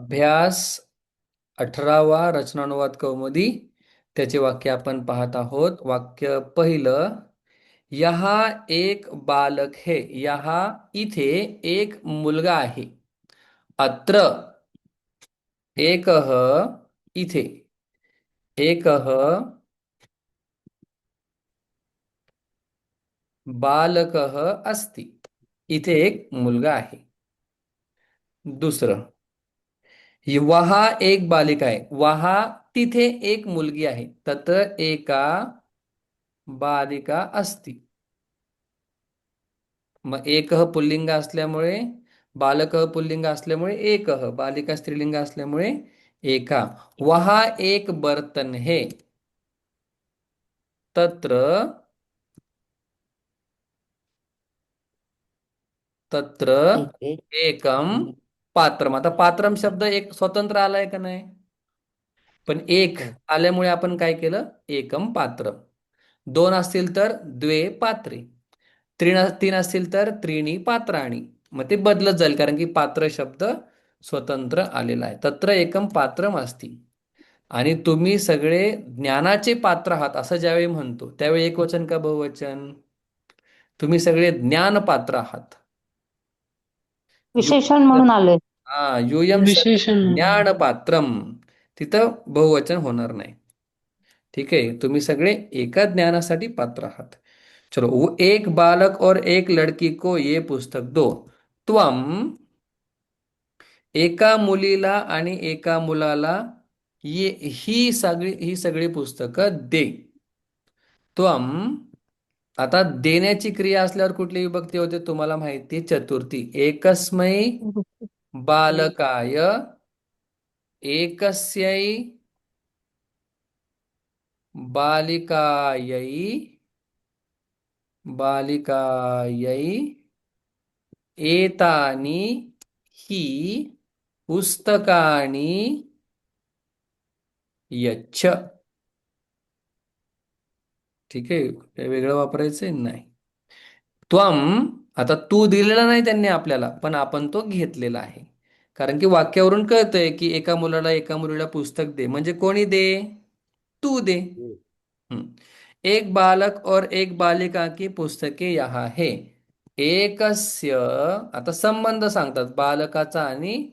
अभ्यास अठरावा रचनानुवाद कौमुदी त्याचे वाक्य आपण पाहत आहोत. वाक्य पहिलं यहा एक बालक हे यहा इथे एक मुलगा आहे. अत्र एकः इथे. एकः बालकः अस्ति. इथे एक मुलगा आहे. दुसरं वहा एक बालिका आहे. वहा तिथे एक मुलगी आहे. तत्र एका बालिका असती. मग एक पुल्लिंग असल्यामुळे बालक पुल्लिंग असल्यामुळे एक बालिका स्त्रीलिंग असल्यामुळे एका. वहा एक बर्तन हे. तत्र तत्र एकम पात्रम. आता पात्रम शब्द एक स्वतंत्र आलाय का नाही? पण एक आल्यामुळे आपण काय केलं? एकम पात्र दोन असतील तर द्वे पात्रे. त्रिण तीन असतील तर त्रिणी पात्राणी. मग ते बदलत जाईल कारण की पात्र शब्द स्वतंत्र आलेला आहे. तत्र एकम पात्रम असती. आणि तुम्ही सगळे ज्ञानाचे पात्र आहात असं ज्यावेळी म्हणतो त्यावेळी एक वचन का बहुवचन? तुम्ही सगळे ज्ञान पात्र आहात. विशेषण म्हणून आले हा युयम विशेषण. ज्ञान पात्रम तिथं बहुवचन होणार नाही. ठीक आहे तुम्ही सगळे एका ज्ञानासाठी पात्र आहात. चलो वो एक बालक और एक लड़की को ये पुस्तक दो. त्वम एका मुलीला आणि एका मुलाला ये ही सगळी ही सगळी पुस्तकं दे. त्वम आता देण्याची क्रिया असल्यावर कुठली विभक्ती होते तुम्हाला माहिती? चतुर्थी. एकस्मै बालकाय एकस्यै बालिकायै बालिकायै एतानि ही पुस्तकानि यच्छ। ठीक आहे काही वेगळं वापरायचंय? नाही. त्वम आता तू दिलेला नाही त्यांनी आपल्याला पण आपण तो घेतलेला आहे. कारण की वाक्यावरून कळतंय की एका मुलाला एका मुलीला पुस्तक दे. म्हणजे कोणी दे? तू दे. हम्म. एक बालक और एक बालिका की पुस्तके यहाँ है. एकस्य आता संबंध सांगतात बालकाचा आणि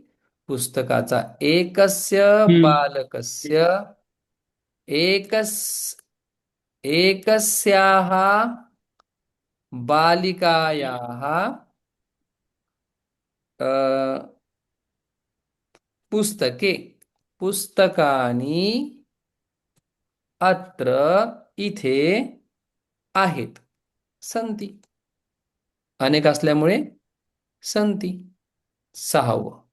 पुस्तकाचा. एकस्य. बालकस्य एकस एकस्याः बालिकायाः पुस्तके, पुस्तकानि अत्र इथे आहेत. संती. अनेक असल्यामुळे संती. सहावं.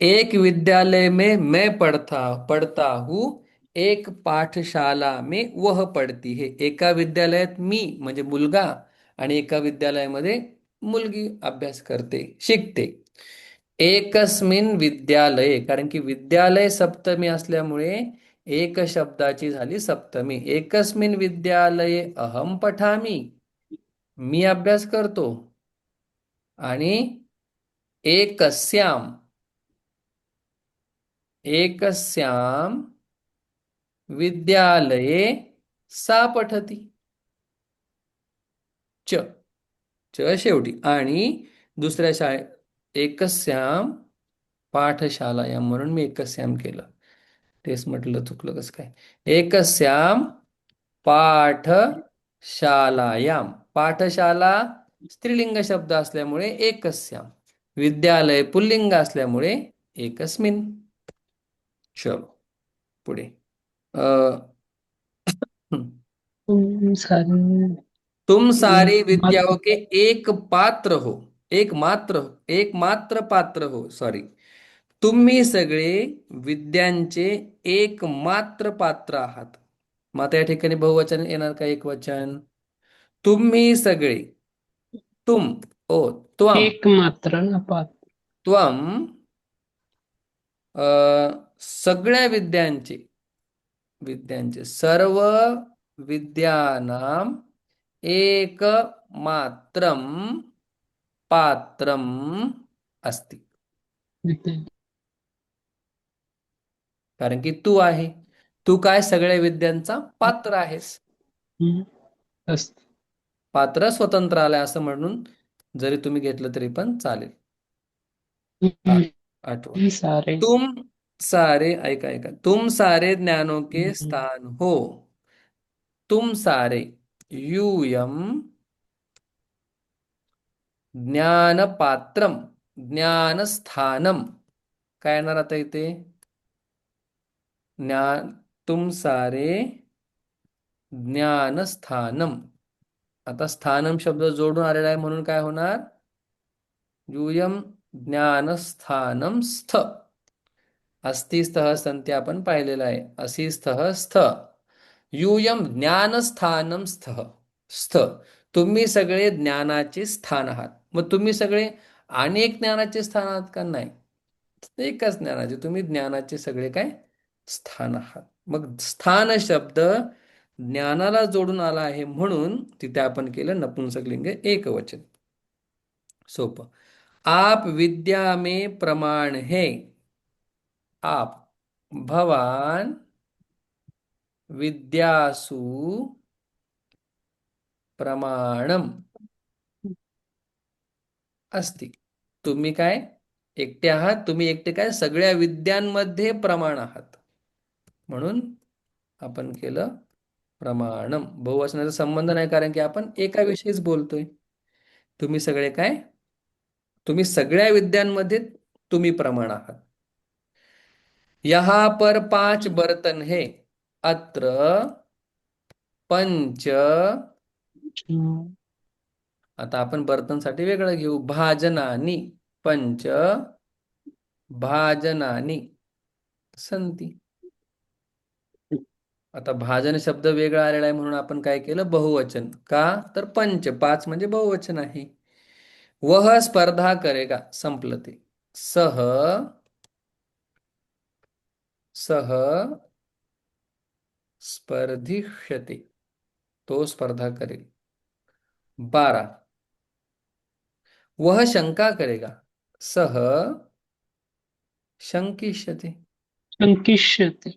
एक विद्यालय में मैं पढ़ता पढ़ता हूँ एक पाठशाला मे वह पडती. हे एका विद्यालयात मी म्हणजे मुलगा आणि एका विद्यालयामध्ये मुलगी अभ्यास करते शिकते. एकस्मिन विद्यालये कारण की विद्यालय सप्तमी असल्यामुळे एक शब्दाची झाली सप्तमी. एकस्मिन विद्यालये अहम पठामी. मी अभ्यास करतो. आणि एकस्याम. एकस्याम विद्यालये सा पठती. च. च शेवटी. आणि दुसऱ्या शाळेत एकस्याम पाठशालायाम म्हणून मी एकस्याम केलं. तेच म्हटलं चुकलं कसं काय? एकस्याम पाठशालायाम. पाठशाला स्त्रीलिंग शब्द असल्यामुळे एकस्याम. विद्यालय पुल्लिंग असल्यामुळे एकस्मिन. चलो पुढे. तुम सारे तुम सारी विद्याओं के एक पात्र हो एक मात्र एक मात्र पात्र हो सॉरी तुम्ही सगळे विद्यांचे एक मात्र पात्र आहात. मग आता या ठिकाणी बहुवचन येणार का एक वचन? तुम्ही सगळे तुम ओ त्वम. एक मात्र ना पाच त्वम अ, सगळ्या विद्यांचे विद्यांचे. सर्व विद्यानाम एक मात्रम पात्रम अस्ति कारण की तू आहे. तू काय सगळ्या विद्यांचा पात्र आहेस? पात्र स्वतंत्र आलंय असं म्हणून जरी तुम्ही घेतलं तरी पण चालेल. आठवण. तुम सारे ऐका ऐका. तुम सारे ज्ञानों के. स्थान हो. तुम सारे यूयम ज्ञानपात्रम ज्ञानस्थानम. काय येणार आता इथे? ज्ञान तुम सारे ज्ञानस्थानम. आता स्थानम शब्द जोडून आलेला आहे म्हणून काय होणार? यूयम ज्ञानस्थानम स्थ. अस्थिस्थः संत्या संती आपण पाहिलेलं आहे. असी स्थ. यूयम ज्ञानस्थानम स्थ स्थ. तुम्ही सगळे ज्ञानाचे स्थान आहात. मग तुम्ही सगळे अनेक ज्ञानाचे स्थान आहात का नाही? एकच ज्ञानाचे. तुम्ही ज्ञानाचे सगळे काय? स्थान आहात. मग स्थान शब्द ज्ञानाला जोडून आला आहे म्हणून तिथे आपण केलं नपुंसकलिंग एकवचन. सोपं. आप विद्या मे प्रमाण हे. आप भवान विद्यासु प्रमाणम अस्ति. तुम्ही काय? एकटे आहात तुम्ही एकटे काय? सगळ्या विद्यांमध्ये प्रमाण आहात. म्हणून आपण केलं प्रमाणम. बहुवचनाचा संबंध नाही कारण की आपण एका विषयीच बोलतोय. तुम्ही सगळे काय? तुम्ही सगळ्या विद्यांमध्ये तुम्ही प्रमाण आहात. यहाँ पर पांच बर्तन है। अत्र पंच आता आपण बर्तनसाठी वेगळं घेऊ. भाजनानी पंच भाजनानी संती. आता भाजन शब्द वेगळा आलेला आहे म्हणून आपण काय केलं? बहुवचन. का? तर पंच पाच म्हणजे बहुवचन आहे. वह स्पर्धा करेगा संपलं ते. सह सह स्पर्धिष्यते तो स्पर्धा करेल बारह। वह शंका करेगा सह शंकिष्यते। शंकिष्यते।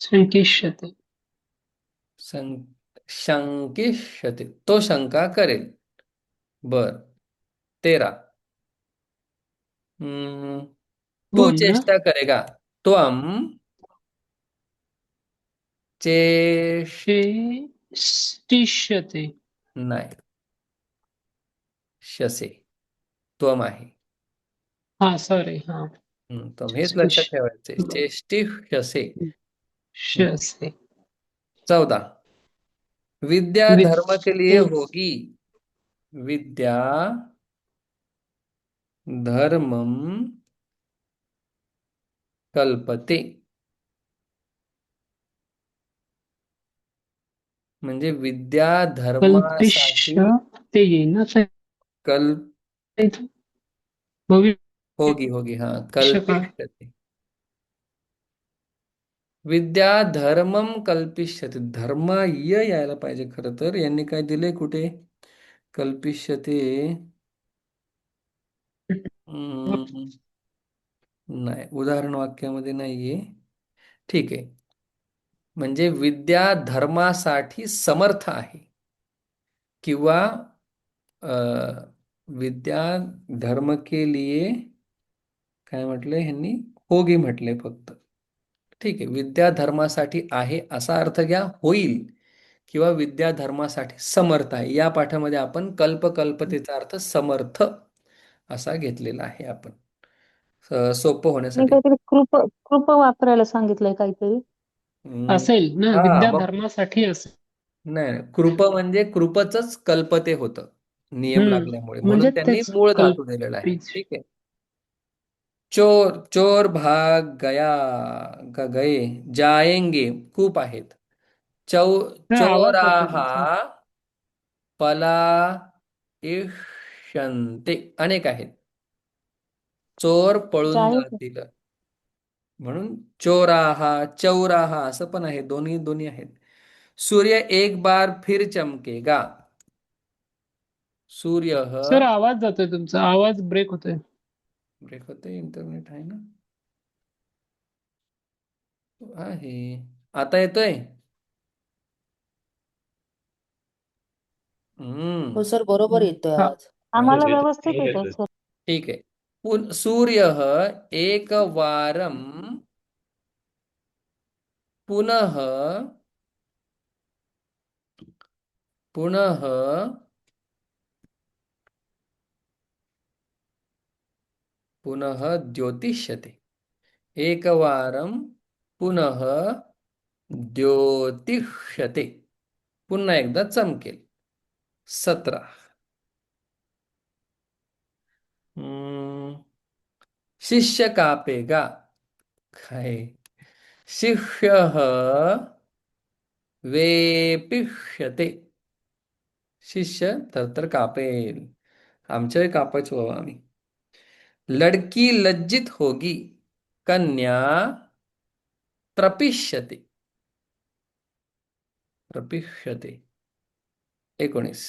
शंकिष्यते। शंकिष्यते तो शंका करेल बर तेरा। हम्म, तू चेष्टा करेगा। त्वम चेष्ट चेष्टिष्यते नाही. शसे त्वम आहे. हा सॉरी हा. हम्म, त्वम हेच लक्षात ठेवायचे चेष्टिष्यसे. शसे चौदा. विद्या विद- धर्म के लिए. होगी। विद्या धर्मम कल्पते. म्हणजे विद्या धर्मासाठी ते कल्प भविष्य होगी होगी हा? कल्पिष्यते विद्या धर्मम कल्पिष्यते. धर्म य यायला पाहिजे खरं तर. यांनी काय दिले कुठे? कल्पिष्यते. हम्म, नाही उदाहरण वाक्यामध्ये नाहीये. ठीक. आहे म्हणजे विद्या धर्मासाठी समर्थ आहे. किंवा विद्या धर्म के लिए काय म्हटलं ह्यांनी? होगी म्हटले फक्त. ठीक. आहे विद्या धर्मासाठी आहे असा अर्थ घ्या होईल. किंवा विद्या धर्मासाठी समर्थ आहे. या पाठामध्ये आपण कल्पकल्पतेचा अर्थ समर्थ असा घेतलेला आहे आपण. सोपं होण्यासाठी. काहीतरी कृप कृप वापरायला सांगितलंय काहीतरी. हम्म, असेल ना हा, विद्या मग- धर्मासाठी असेल. नाही नाही. कृप म्हणजे कृपच कल्पते होतं. नियम हम्म. लागल्यामुळे. म्हणजे म्हणून त्यांनी तेच मूळ धातू दिलेला आहे. बीज. ठीक आहे. चोर चोर भाग गया का गए जाएंगे खूप आहेत. चौ हा, आवाज येतोय. चोराहा पला इष्यन्ते अनेक आहेत. चोर पळून. जातील. म्हणून चोराहा चौराहा असं पण आहे. दोन्ही दोन्ही आहेत. सूर्य एक बार फिर चमकेगा. सूर्य सर आवाज जातोय तुमचा. आवाज ब्रेक होतोय. ब्रेक होते इंटरनेट आहे ना? आहे. आता येतोय? हम्म. हो सर बरोबर. येतोय हा. आवाज. आम्हाला. व्यवस्थित येतोय. येतोय सर. ठीक आहे. सूर्यः एकवारं पुनः पुनः पुनः द्योतिष्यते। एकवारं पुनः द्योतिष्यते। पुन्हा एकदा चमकेल। सतरा हम्म. शिष्य कापेगा काय शिष्यः वेपिष्यते। शिष्य थरथर कापेल आमच्या कापायचो बाबा आम्ही। लडकी लज्जित होगी कन्या त्रपिष्यते। त्रपिष्यते। एकोणीस।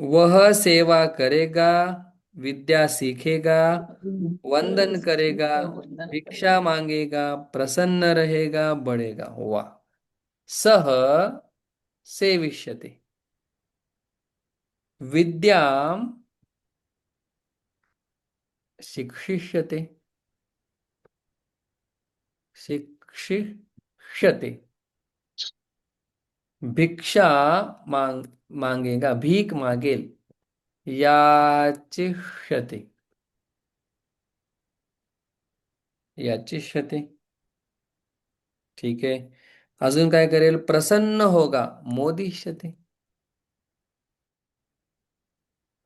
वह सेवा करेगा विद्या सीखेगा, वंदन करेगा, भिक्षा मांगेगा, प्रसन्न रहेगा, बढ़ेगा। हुआ सह सेविष्यते। विद्यां शिक्षिष्यते। शिक्षिष्यते। भिक्षा मांग, मांगेगा, भीख मागेल। याचिष्यते याचिष्यते ठीक आहे. अजून काय करेल? प्रसन्न होगा. मोदिष्यते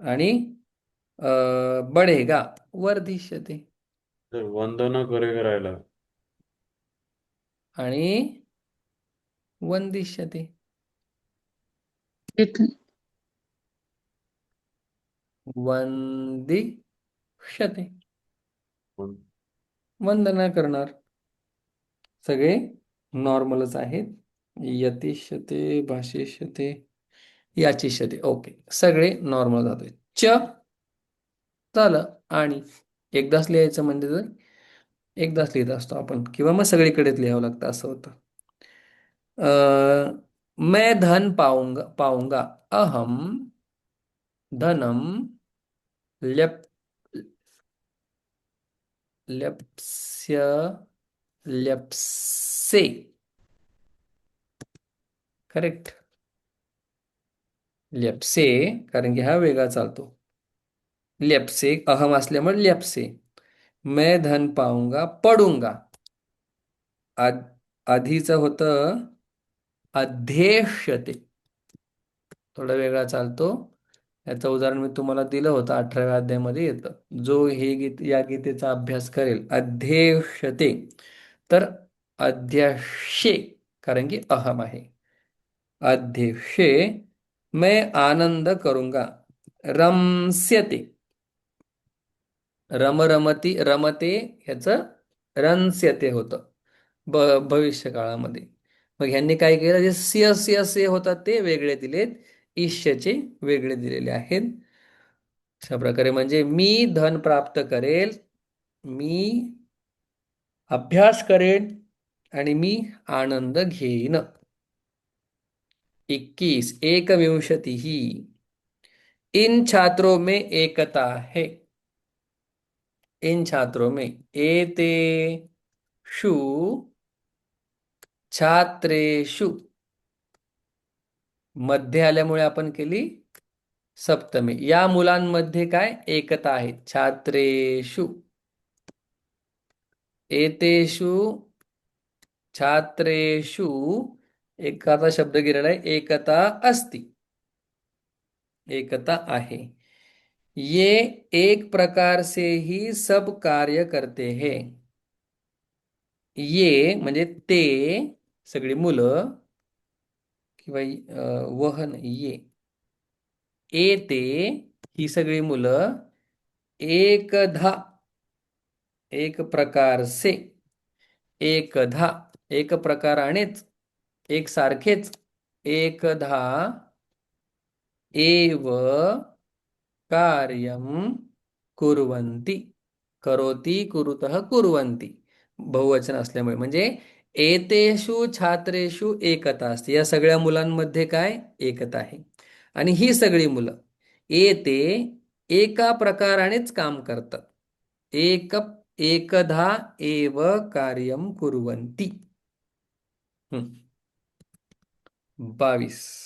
आणि अं, बढेगा. वर्धिष्यते वंदना करे करायला. आणि वंदिष्यते एक वंदिष्यते वंदना करणार. सगळे नॉर्मलच आहेत. यतिष्यते भाषिष्यते याचिष्यते. ओके. सगळे नॉर्मल जातोय. च झालं आणि एकदाच लिहायचं म्हणजे तर एकदाच लिहित असतो आपण. किंवा मग सगळीकडेच लिहावं लागतं असं होतं. अं, मैं धन पाऊंगा पाऊंगा. अहम धनम लेप लेप्स लेप्से करेक्ट लेप्से कारण की हा वेगळा चालतो. लेप्से अहम असल्यामुळे लेप्से मैं धन पाऊंगा पडूंगा. आध आधीचं होतं अध्येष्यते. थोडा वेगळा चालतो. याचं उदाहरण मी तुम्हाला दिलं होतं अठराव्या अध्यायामध्ये येतं. जो हे गीत या गीतेचा अभ्यास करेल अध्यक्षते. तर अध्यक्षे कारण की अहम आहे. अध्यक्षे मैं आनंद करूंगा. रमस्यते. रम रमती रमते ह्याचं रनस्यते होतं. ब भविष्य काळामध्ये मग ह्यांनी काय केलं? जे सिय सिय से होतात ते वेगळे दिलेत. ईश्यचे वेगळे दिलेले आहेत. अशा प्रकारे म्हणजे मी धन प्राप्त करेल मी अभ्यास करेन आणि मी आनंद घेईन. इक्कीस एकविंशति ही इन छात्रों में एकता है. इन छात्रों में एतेषु छात्रेषु मध्ये आल्यामुळे आपण केली सप्तमी. या मुलांमध्ये काय? एकता आहे. छात्रेषु. एतेषु छात्रेषु. एकाचा शब्द गेलेला आहे. एकता अस्ति. एकता आहे. ये एक प्रकार से ही सब कार्य करते हे. ये म्हणजे ते सगळी मुलं किंवा वहन वह ये. ए ते ही सगळी मुलं एकधा एक प्रकार से. एकधा एक प्रकारानेच एक सारखेच. एकधा एव. कार्यं कुर्वन्ति. करोति कुरुतः कुर्वन्ति. बहुवचन असल्यामुळे. म्हणजे एतेषु छात्रेषु एकता असते. या सगळ्या मुलांमध्ये काय? एकता आहे. आणि ही सगळी मुलं एते एका प्रकारानेच काम करतात. एक एकदा एव कार्यं कुर्वन्ति. हम्म. बावीस.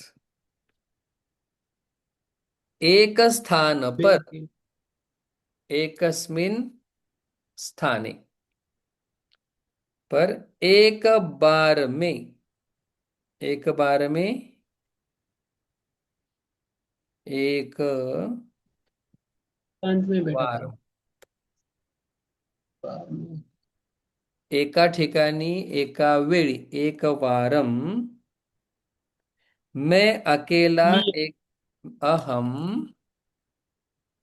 एक स्थान पर एकस्मिन स्थाने. पर एक बार में एक बार में एक में बार एका ठिकाणी एका वेळी एक वारम मैं अकेला एक अहम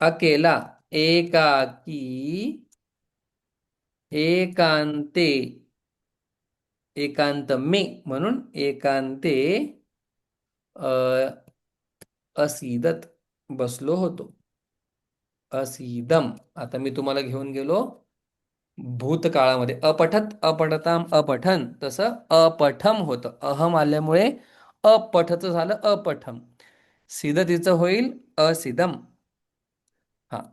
अकेला एकाकी एकांते एकांत मे म्हणून एकांते असीदत बसलो होतो. असीदम. आता मी तुम्हाला घेऊन गेलो. भूतकाळामध्ये अपठत अपठताम अपठन. तसं अपठम होतं. अहम आल्यामुळे अपठचं झालं अपठम. सिदतीचं होईल असिदम. हा.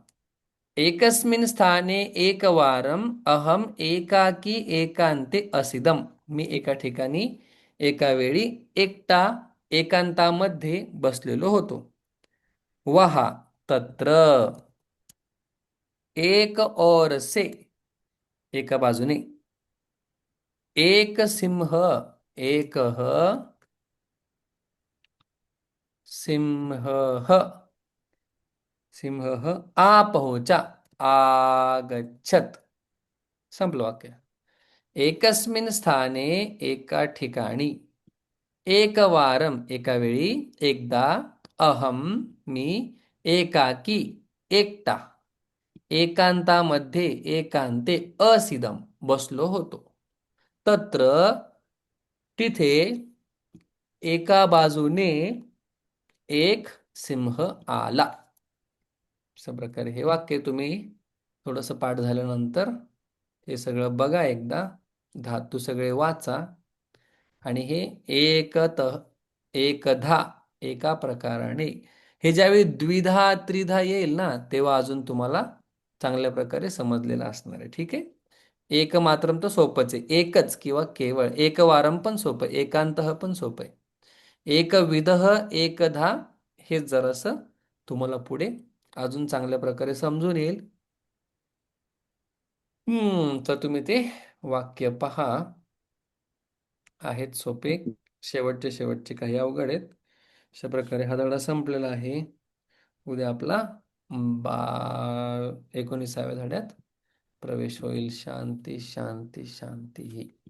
एकस्मिन स्थाने एकवारम अहम एकाकी एकांते असिदम. मी एका ठिकाणी एका वेळी एकटा एकांतामध्ये बसलेलो होतो. वहा तत्र. एक और से. एका बाजूने. एक सिंह एक सिंह सिंह आ पहुंचा. आगच्छत संपलं वाक्य. एकस्मिन स्थाने एका ठिकाणी एकवारम एका वेळी एकदा अहम मी एकाकी एकटा एकांतामध्ये एकांते असिदम बसलो होतो. तत्र तिथे एका बाजूने एक सिंह आला. अशा प्रकारे हे वाक्य तुम्ही थोडंसं पाठ झाल्यानंतर हे सगळं बघा एकदा. धातू सगळे वाचा. आणि हे एकत एकधा एका प्रकाराने. हे ज्यावेळी द्विधा त्रिधा येईल ना तेव्हा अजून तुम्हाला चांगल्या प्रकारे समजलेलं असणार आहे. ठीक आहे? एक मात्रम तर सोपंच आहे. एकच किंवा केवळ. एकवारम पण सोपं आहे. एकांत पण सोपं आहे. एकविध एकधा हे जरासं तुम्हाला पुढे अजून चांगल्या प्रकारे समजून येईल. हम्म तर तुम्ही ते वाक्य पहा. आहेत सोपे. शेवटचे शेवटचे काही अवघड आहेत. अशा प्रकारे हा धडा संपलेला आहे. उद्या आपला बा एकोणीसाव्या धड्यात प्रवेश होईल. शांती शांती शांती ही.